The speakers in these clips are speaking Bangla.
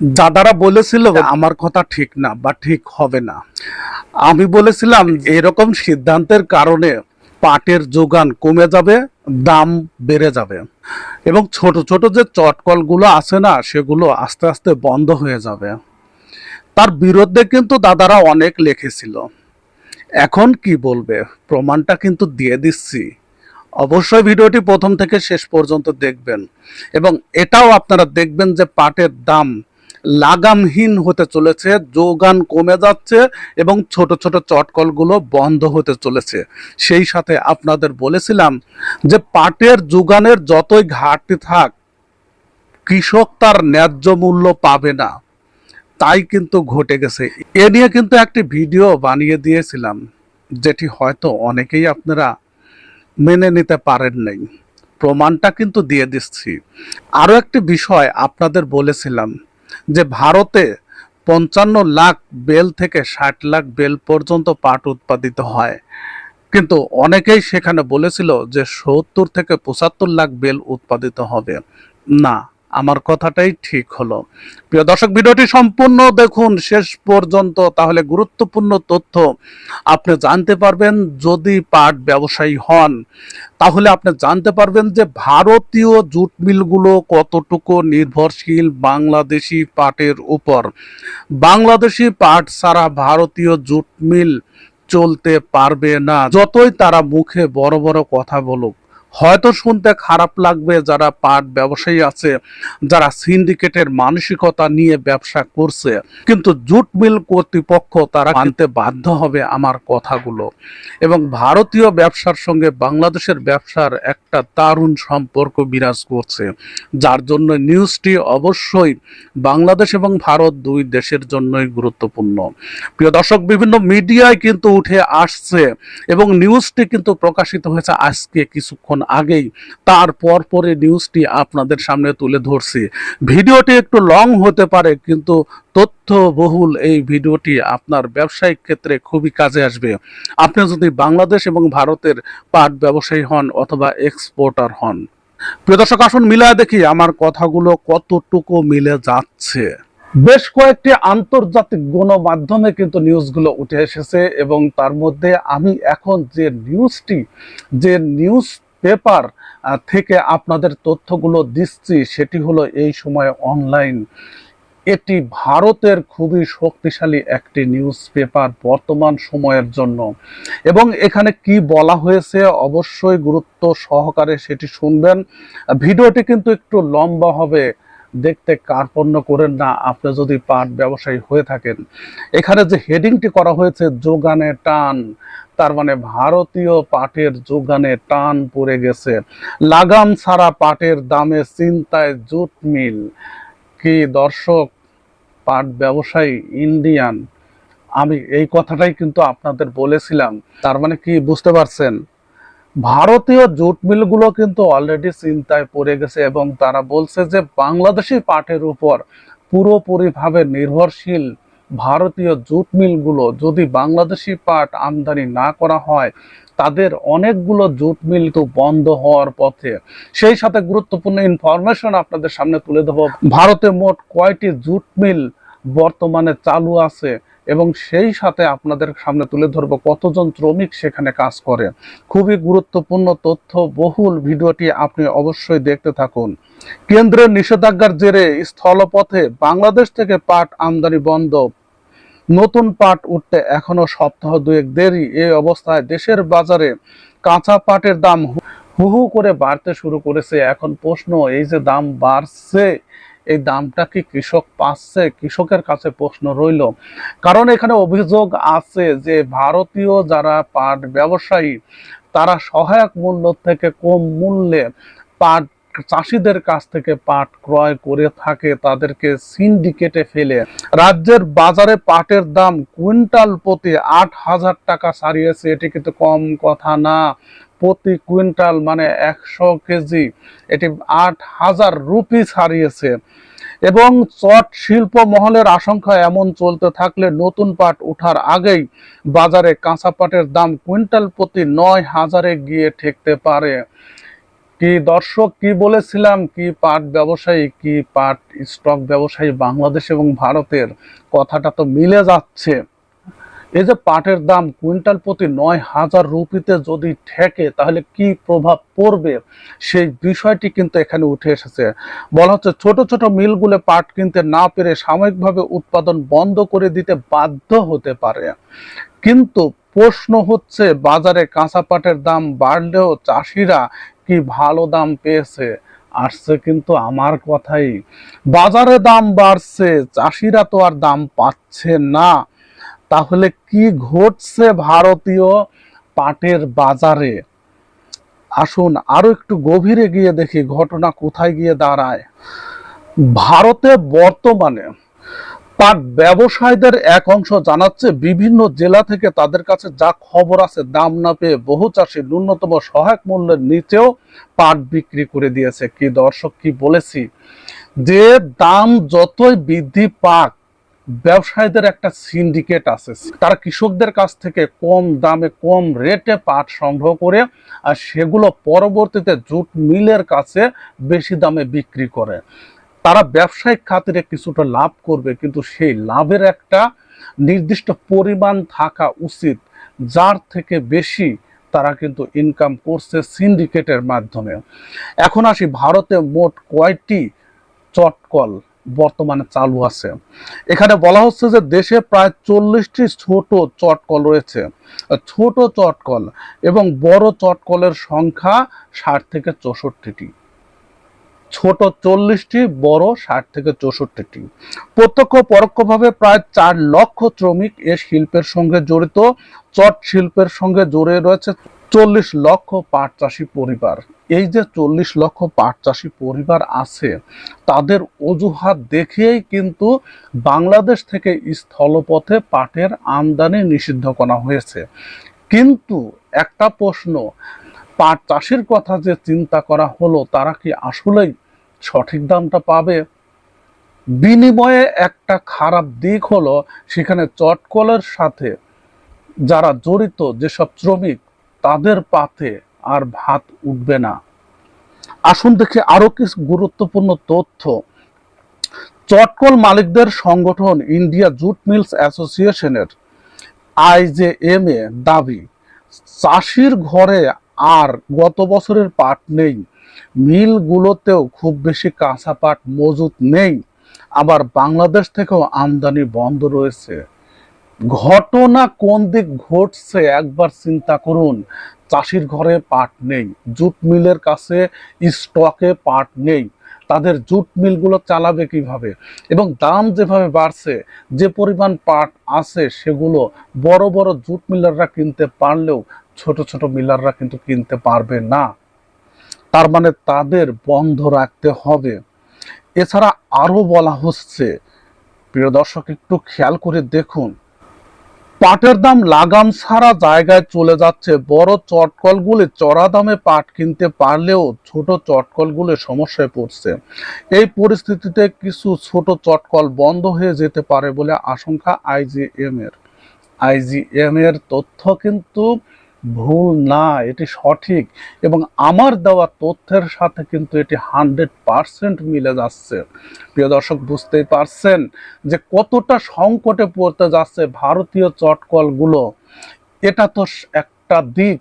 দাদারা বলেছিল আমার কথা ঠিক না বা ঠিক হবে না। আমি বলেছিলাম এরকম সিদ্ধান্তের কারণে পাটের যোগান কমে যাবে দাম বেড়ে যাবে এবং ছোট ছোট যে চটকলগুলো আছে না সেগুলো আস্তে আস্তে বন্ধ হয়ে যাবে। তার বিরুদ্ধে কিন্তু দাদারা অনেক লিখেছিল। এখন কি বলবে? প্রমাণটা কিন্তু দিয়ে দিচ্ছি। অবশ্যই ভিডিওটি প্রথম থেকে শেষ পর্যন্ত দেখবেন এবং এটাও আপনারা দেখবেন যে পাটের দাম লাগামহীন হতে চলেছে, যোগান কমে যাচ্ছে এবং ছোট ছোট চটকলগুলো বন্ধ হতে চলেছে। সেই সাথে আপনাদের বলেছিলাম যে পাটের যোগানের যতই ঘাটতি থাক, কৃষক তার ন্যায্য মূল্য পাবে না। তাই কিন্তু ঘটে গেছে। এ নিয়ে কিন্তু একটি ভিডিও বানিয়ে দিয়েছিলাম, যেটি হয়তো অনেকেই আপনারা মেনে নিতে পারেন নাই। প্রমাণটা কিন্তু দিয়ে দিচ্ছি। আরও একটি বিষয় আপনাদের বলেছিলাম যে ভারতে পঞ্চান্ন লাখ বেল থেকে ষাট লাখ বেল পর্যন্ত পাট উৎপাদিত হয়। কিন্তু অনেকেই সেখানে বলেছিল যে সত্তর থেকে পঁচাত্তর লাখ বেল উৎপাদিত হবে। না আমার কথাটাই ঠিক হলো। প্রিয় দর্শক, ভিডিওটি সম্পূর্ণ দেখুন, শেষ পর্যন্ত। তাহলে গুরুত্বপূর্ণ তথ্য আপনি জানতে পারবেন যদি পাট ব্যবসায়ী হন। তাহলে আপনি জানতে পারবেন যে ভারতীয় জুট মিলগুলো কতটুকু নির্ভরশীল বাংলাদেশি পাটের উপর। বাংলাদেশি পাট ছাড়া ভারতীয় জুট মিল চলতে পারবে না, যতই তারা মুখে বড় বড় কথা বলুক। হয়তো শুনতে খারাপ লাগবে যারা পাট ব্যবসায়ী আছে, যারা সিন্ডিকেটের মানসিকতা নিয়ে ব্যবসা করছে। কিন্তু জুট মিল কর্তৃপক্ষ তারা মানতে বাধ্য হবে আমার কথাগুলো। এবং ভারতীয় ব্যবসার সঙ্গে বাংলাদেশের ব্যবসার একটা দারুণ সম্পর্ক বিরাজ করছে। যার জন্য নিউজটি অবশ্যই বাংলাদেশ এবং ভারত দুই দেশের জন্যই গুরুত্বপূর্ণ। প্রিয় দর্শক, বিভিন্ন মিডিয়ায় কিন্তু উঠে আসছে এবং নিউজটি কিন্তু প্রকাশিত হয়েছে আজকে কিছুক্ষণ আগেই তারপর পরে নিউজটি আপনাদের সামনে তুলে ধরছি। ভিডিওটি একটু লং হতে পারে, কিন্তু তথ্য বহুল এই ভিডিওটি আপনার ব্যবসায়িক ক্ষেত্রে খুবই কাজে আসবে। আপনি যদি বাংলাদেশ এবং ভারতের পাট ব্যবসায়ী হন অথবা এক্সপোর্টার হন। প্রিয় দর্শক, আসুন মিলায় দেখি আমার কথাগুলো কতটুকু মিলে যাচ্ছে। বেশ কয়েকটি আন্তর্জাতিক গণমাধ্যমে কিন্তু নিউজগুলো উঠে এসেছে এবং তার মধ্যে আমি এখন যে নিউজটি যে নিউজ পেপার থেকে আপনাদের তথ্যগুলো দিচ্ছি, সেটি হলো এই সময় অনলাইন এটি ভারতের খুবই শক্তিশালী একটি নিউজ পেপার বর্তমান সময়ের জন্য। এবং এখানে কি বলা হয়েছে অবশ্যই গুরুত্ব সহকারে সেটি শুনবেন। ভিডিওটি কিন্তু একটু লম্বা হবে। দেখতে কার্পণ্য করেন না, আপনি যদি পাট ব্যবসায়ী হয়ে থাকেন। এখানে যে হেডিংটি করা হয়েছে, যোগানে টান তার মানে ভারতীয় পাটের যোগানে টান পড়ে গেছে। লাগাম ছাড়া পাটের দামে চিন্তায় জুট মিল। কি দর্শক, পাট ব্যবসায়ী ইন্ডিয়ান? আমি এই কথাটাই কিন্তু আপনাদের বলেছিলাম। তার মানে কি, বুঝতে পারছেন? ভারতীয় জুট মিলগুলো কিন্তু অলরেডি চিন্তায় পড়ে গেছে এবং তারা বলছে যে বাংলাদেশি পাটের উপর পুরোপুরিভাবে নির্ভরশীল ভারতীয় জুট মিলগুলো যদি বাংলাদেশি পাট আমদানি না করা হয়, তাদের অনেকগুলো জুট মিল তো বন্ধ হওয়ার পথে। সেই সাথে গুরুত্বপূর্ণ ইনফরমেশন আপনাদের সামনে তুলে দেবো ভারতে মোট কয়টি জুট মিল বর্তমানে চালু আছে? এবং সেই সাথে আপনাদের সামনে তুলে ধরব কতজন শ্রমিক সেখানে কাজ করে। খুবই গুরুত্বপূর্ণ তথ্য, বহুল ভিডিওটি আপনি অবশ্যই দেখতে থাকুন। কেন্দ্রের নিষেধাজ্ঞার জেরে স্থলপথে বাংলাদেশ থেকে পাট আমদানি বন্ধ। নতুন পাট উঠতে এখনও সপ্তাহ দুয়েক দেরি। এই অবস্থায় দেশের বাজারে কাঁচা পাটের দাম হু হু করে বাড়তে শুরু করেছে। এখন প্রশ্ন, এই যে দাম বাড়ছে এই দামটা কি কৃষক পাচ্ছে? কৃষকের কাছে প্রশ্ন রইল। কারণ এখানে অভিযোগ আছে যে ভারতীয় যারা পাট ব্যবসায়ী, তারা সহায়ক মূল্য থেকে কম মূল্যে পাট চাষিদের কাছ থেকে পাট ক্রয় করে থাকে, তাদেরকে সিন্ডিকেটে ফেলে। রাজ্যের বাজারে পাটের দাম কুইন্টাল প্রতি আট হাজার টাকা ছাড়িয়েছে, এটি কিন্তু কম কথা না। প্রতি কুইন্টাল মানে একশো কেজি, এটি আট হাজার রুপি ছাড়িয়েছে এবং চট শিল্প মহলের আশঙ্কা এমন চলতে থাকলে নতুন পাট ওঠার আগেই বাজারে কাঁচা পাটের দাম কুইন্টাল প্রতি নয় হাজারে গিয়ে ঠেকতে পারে। কি দর্শক, কি বলেছিলাম, কি পাট ব্যবসায়ী, কি পাট স্টক ব্যবসায়ী বাংলাদেশ এবং ভারতের? কথাটা তো মিলে যাচ্ছে। এই যে পাটের দাম কুইন্টাল প্রতি নয় হাজার রুপিতে যদি ঠেকে, তাহলে কি প্রভাব পড়বে? সেই বিষয়টি কিন্তু এখানে উঠে এসেছে। বলা হচ্ছে ছোট ছোট মিলগুলো পাট কিনতে না পেরে সাময়িকভাবে উৎপাদন বন্ধ করে দিতে বাধ্য হতে পারে। কিন্তু প্রশ্ন হচ্ছে, বাজারে কাঁচা পাটের দাম বাড়লেও চাষিরা কি ভালো দাম পেয়েছে? আসছে কিন্তু আমার কথাই। বাজারে দাম বাড়ছে, চাষিরা তো আর দাম পাচ্ছে না। তাহলে কি ঘটছে ভারতীয় পাটের বাজারে? আসুন আরও একটু গভীরে গিয়ে দেখি ঘটনা কোথায় গিয়ে দাঁড়ায়। ভারতে বর্তমানে পাট ব্যবসায়ীদের এক অংশ জানাচ্ছে, বিভিন্ন জেলা থেকে তাদের কাছে যা খবর আছে দাম না পেয়ে বহু চাষি ন্যূনতম সহায়ক মূল্যের নিচেও পাট বিক্রি করে দিয়েছে। কি দর্শক, কি বলেছি? যে দাম যতই বৃদ্ধি পাক ব্যবসায়ীদের একটা সিন্ডিকেট আছে। তারা কৃষকদের কাছ থেকে কম দামে, কম রেটে পাট সংগ্রহ করে, আর সেগুলো পরবর্তীতে জুট মিলের কাছে বেশি দামে বিক্রি করে। তারা ব্যবসায়িক খাতিরে কিছুটা লাভ করবে, কিন্তু সেই লাভের একটা নির্দিষ্ট পরিমাণ থাকা উচিত, যার থেকে বেশি তারা কিন্তু ইনকাম করছে সিন্ডিকেটের মাধ্যমে। এখন আসি ভারতে মোট কয়টি চটকল? বর্তমানে চালু আছে। এখানে বলা হচ্ছে যে দেশে প্রায় চল্লিশটি ছোট চটকল রয়েছে। ছোট চটকল এবং বড় চটকলের সংখ্যা ষাট থেকে চৌষট্টিটি। ছোট চল্লিশটি, বড় ষাট থেকে চৌষট্টিটি। প্রত্যক্ষ পরোক্ষভাবে প্রায় চার লক্ষ শ্রমিক এ শিল্পের সঙ্গে জড়িত। চট শিল্পের সঙ্গে জড়িয়ে রয়েছে চল্লিশ লক্ষ পাট চাষি পরিবার। এই যে চল্লিশ লক্ষ পাট চাষি পরিবার আছে, তাদের অজুহাত দেখেই কিন্তু বাংলাদেশ থেকে স্থলপথে পাটের আমদানি নিষিদ্ধ করা হয়েছে। কিন্তু একটা প্রশ্ন, পাট চাষির কথা যে চিন্তা করা হলো, তারা কি আসলেই সঠিক দামটা পাবে? বিনিময়ে একটা খারাপ দিক হলো, সেখানে চটকলের সাথে যারা জড়িত, যেসব শ্রমিক তাদের পাতে আর ভাত উঠবে না। আসুন দেখে আরও কিছু গুরুত্বপূর্ণ তথ্য। চটকল মালিকদের সংগঠন ইন্ডিয়া জুট মিলস অ্যাসোসিয়েশনের আইজেএম এ দাবি, চাষির ঘরে আর গত বছরের পাট নেই। মিলগুলোতেও খুব বেশি কাঁচা পাট মজুত নেই। আবার বাংলাদেশ থেকেও আমদানি বন্ধ রয়েছে। ঘটনা কোন দিক ঘটছে একবার চিন্তা করুন। চাষির ঘরে পাট নেই, জুট মিলের কাছে স্টকে পাট নেই। তাদের জুট মিলগুলো চালাবে কীভাবে? এবং দাম যেভাবে বাড়ছে, যে পরিমাণ পাট আছে সেগুলো বড় বড় জুট মিলাররা কিনতে পারলেও ছোট ছোট মিলাররা কিন্তু কিনতে পারবে না। তার মানে তাদের বন্ধ রাখতে হবে। এছাড়া আরও বলা হচ্ছে, প্রিয় দর্শক, একটু খেয়াল করে দেখুন। পাটের দাম লাগাম সারা জায়গায় চলে যাচ্ছে। বড় চটকলগুলি চড়া দামে পাট কিনতে পারলেও ছোট চটকলগুলি সমস্যায় পড়ছে। এই পরিস্থিতিতে কিছু ছোট চটকল বন্ধ হয়ে যেতে পারে বলে আশঙ্কা আইজিএম এর আইজিএম এর তথ্য কিন্তু ভুল না, এটি সঠিক এবং আমার দেওয়া তথ্যের সাথে কিন্তু এটি হান্ড্রেড পারসেন্ট মিলে যাচ্ছে। প্রিয় দর্শক, বুঝতেই পারছেন যে কতটা সংকটে পড়তে যাচ্ছে ভারতীয় চটকলগুলো। এটা তো একটা দিক।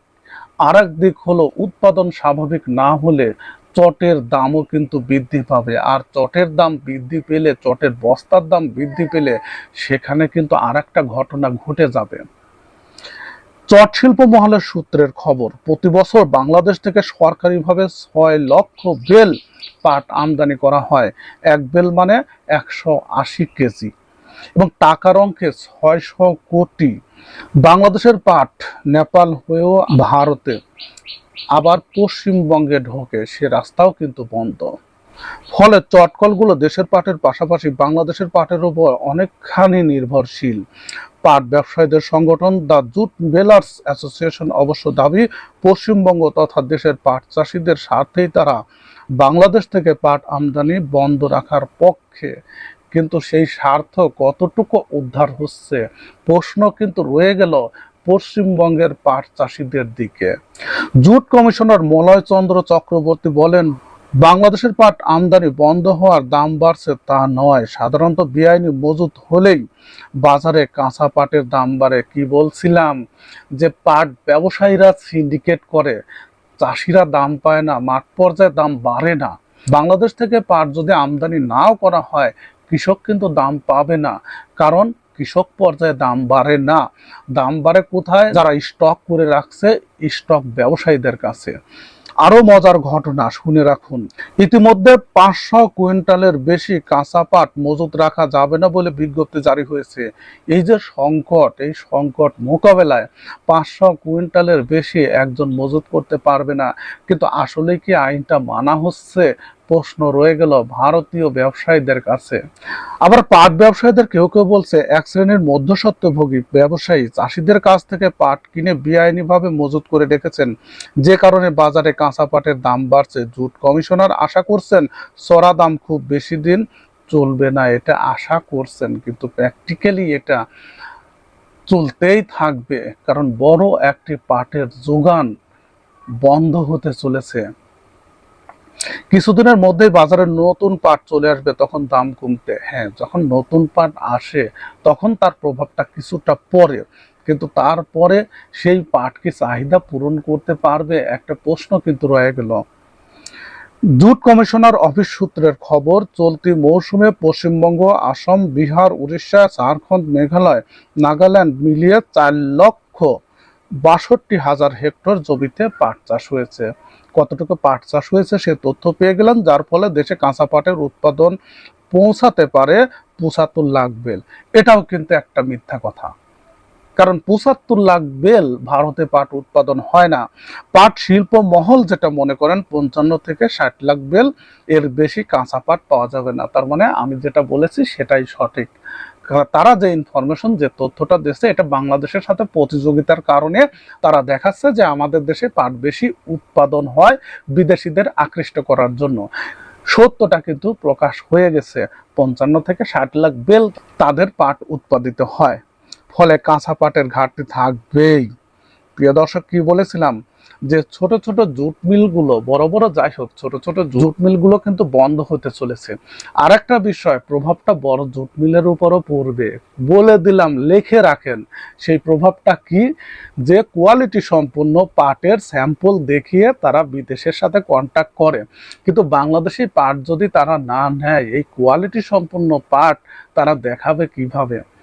আর দিক হলো, উৎপাদন স্বাভাবিক না হলে চটের দামও কিন্তু বৃদ্ধি পাবে। আর চটের দাম বৃদ্ধি পেলে, চটের বস্তার দাম বৃদ্ধি পেলে সেখানে কিন্তু আর ঘটনা ঘটে যাবে। চট শিল্প মহলের সূত্রের খবর, প্রতি বছর বাংলাদেশ থেকে সরকারিভাবে ছয় লক্ষ বেল পাট আমদানি করা হয়। এক বেল মানে একশো আশি কেজি। এবং টাকার অঙ্কে ছয়শো কোটি। বাংলাদেশের পাট নেপাল হয়েও ভারতে, আবার পশ্চিমবঙ্গে ঢোকে। সে রাস্তাও কিন্তু বন্ধ। ফলে চটকলগুলো দেশের পাটের পাশাপাশি বাংলাদেশের পাটের উপর অনেকখানি নির্ভরশীল। পাট ব্যবসায়ীদের সংগঠন দ্য জুট বেলার্স অ্যাসোসিয়েশন অবশ্য দাবি, পশ্চিমবঙ্গ তথা দেশের পাট চাষিদের স্বার্থেই তারা বাংলাদেশ থেকে পাট আমদানি বন্ধ রাখার পক্ষে। কিন্তু সেই স্বার্থ কতটুকু উদ্ধার হচ্ছে? প্রশ্ন কিন্তু রয়ে গেল পশ্চিমবঙ্গের পাট চাষিদের দিকে। জুট কমিশনার মলয় চন্দ্র চক্রবর্তী বলেন বাংলাদেশের পাট আমদানি বন্ধ হওয়ার দাম বাড়ছে তা নয়। সাধারণত বেআইনি মজুত হলেই বাজারে কাঁচা পাটের দাম বাড়ে। কি বলছিলাম? যে পাট ব্যবসায়ীরা সিন্ডিকেট করে, চাষিরা দাম পায় না, মাঠ পর্যায়ে দাম বাড়ে না। বাংলাদেশ থেকে পাট যদি আমদানি নাও করা হয়, কৃষক কিন্তু দাম পাবে না। কারণ কৃষক পর্যায়ে দাম বাড়ে না। দাম বাড়ে কোথায়? যারা স্টক করে রাখছে স্টক ব্যবসায়ীদের কাছে। আরও মজার ঘটনা শুনে রাখুন। ইতিমধ্যে পাঁচশো কুইন্টালের বেশি কাঁচা পাট মজুত রাখা যাবে না বলে বিজ্ঞপ্তি জারি হয়েছে। এই যে সংকট, এই সংকট মোকাবেলায় পাঁচশো কুইন্টালের বেশি একজন মজুত করতে পারবে না। কিন্তু আসলে কি আইনটা মানা হচ্ছে? প্রশ্ন রয়ে গেল ভারতীয় ব্যবসায়ীদের কাছে। আবার পাট ব্যবসায়ীদের কেউ কেউ বলছে, এক শ্রেণির মধ্যস্বত্বভোগী ব্যবসায়ী চাষিদের কাছ থেকে পাট কিনে বেআইনিভাবে মজুত করে রেখেছেন। যে কারণে বাজারে কাঁচা পাটের দাম বাড়ছে। জুট কমিশনার আশা করছেন, চড়া দাম খুব বেশি দিন চলবে না, এটা আশা করছেন। কিন্তু প্র্যাকটিক্যালি এটা চলতেই থাকবে, কারণ বড় একটি পাটের যোগান বন্ধ হতে চলেছে। কিছুদিনের মধ্যেই বাজারে নতুন পাট চলে আসবে, তখন দাম কমতে। হ্যাঁ যখন নতুন পাট আসে, তখন তার প্রভাবটা কিছুটা পড়ে কিন্তু তারপরে সেই পাট কি চাহিদা পূরণ করতে পারবে? একটা প্রশ্ন কিন্তু রয়ে গেল। জুট কমিশনার অফিস সূত্রের খবর, চলতি মৌসুমে পশ্চিমবঙ্গ, আসাম, বিহার, উড়িষ্যা, ঝাড়খণ্ড, মেঘালয়, নাগাল্যান্ড মিলিয়ে চার লক্ষ বাষট্টি হাজার হেক্টর জমিতে পাট চাষ হয়েছে। কতটুকু পাট চাষ হয়েছে সে তথ্য পেয়ে গেলাম, যার ফলে দেশে কাঁচা পাটের উৎপাদন পৌঁছাতে পারে পঁচাত্তর লাখ বেল। এটাও কিন্তু একটা মিথ্যা কথা। কারণ পঁচাত্তর লাখ বেল ভারতে পাট উৎপাদন হয় না। পাট শিল্প মহল যেটা মনে করেন, পঞ্চান্ন থেকে ষাট লাখ বেল এর বেশি কাঁচা পাট পাওয়া যাবে না। তার মানে আমি যেটা বলেছি সেটাই সঠিক। তারা যে ইনফরমেশন যে তথ্যটা দিচ্ছে এটা বাংলাদেশের সাথে প্রতিযোগিতার কারণে তারা দেখাচ্ছে যে আমাদের দেশে পাট বেশি উৎপাদন হয় বিদেশিদের আকৃষ্ট করার জন্য। সত্যটা কিন্তু প্রকাশ হয়ে গেছে। পঞ্চান্ন থেকে ষাট লাখ বেল তাদের পাট উৎপাদিত হয়। ফলে কাঁচা পাটের ঘাটতি থাকবেই। প্রিয় দর্শক, কি বলেছিলাম? যে ছোট ছোট জুট মিলগুলো, বড় বড় যাই হোক, ছোট ছোট জুট মিলগুলো কিন্তু বন্ধ হতে চলেছে। আর একটা বিষয়, প্রভাবটা বড় জুট মিলের উপরও পড়বে। বলে দিলাম, লেখে রাখেন, সেই প্রভাবটা কি? যে কোয়ালিটি সম্পূর্ণ পাটের স্যাম্পল দেখিয়ে তারা বিদেশের সাথে কন্ট্যাক্ট করে। কিন্তু বাংলাদেশি পাট যদি তারা না নেয়, এই কোয়ালিটি সম্পূর্ণ পাট তারা দেখাবে কীভাবে?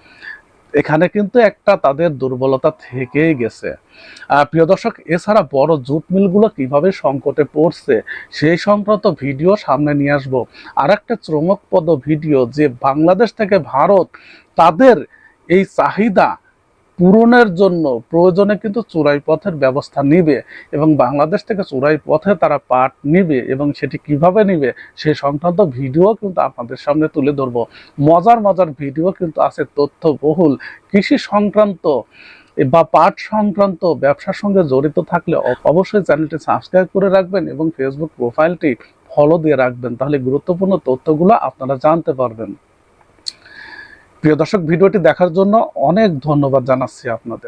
এখানে কিন্তু একটা তাদের দুর্বলতা থেকেই গেছে। প্রিয় দর্শক, এছাড়া বড় জুট মিলগুলো কীভাবে সংকটে পড়ছে, সেই সংক্রান্ত ভিডিও সামনে নিয়ে আসব। আর একটা চমকপদ ভিডিও যে বাংলাদেশ থেকে ভারত তাদের এই চাহিদা পূরণের জন্য প্রয়োজনে কিন্তু চোরাই পথের ব্যবস্থা নিবে এবং বাংলাদেশ থেকে চোরাই পথে তারা পাট নিবে এবং সেটি কীভাবে নিবে সে সংক্রান্ত ভিডিও কিন্তু আপনাদের সামনে তুলে ধরবো। মজার মজার ভিডিও কিন্তু আছে তথ্য বহুল কৃষি সংক্রান্ত বা পাট সংক্রান্ত ব্যবসার সঙ্গে জড়িত থাকলে অবশ্যই চ্যানেলটি সাবস্ক্রাইব করে রাখবেন এবং ফেসবুক প্রোফাইলটি ফলো দিয়ে রাখবেন। তাহলে গুরুত্বপূর্ণ তথ্যগুলো আপনারা জানতে পারবেন। প্রিয় দর্শক ভিডিওটি দেখার জন্য অনেক ধন্যবাদ জানাচ্ছি আপনাদের।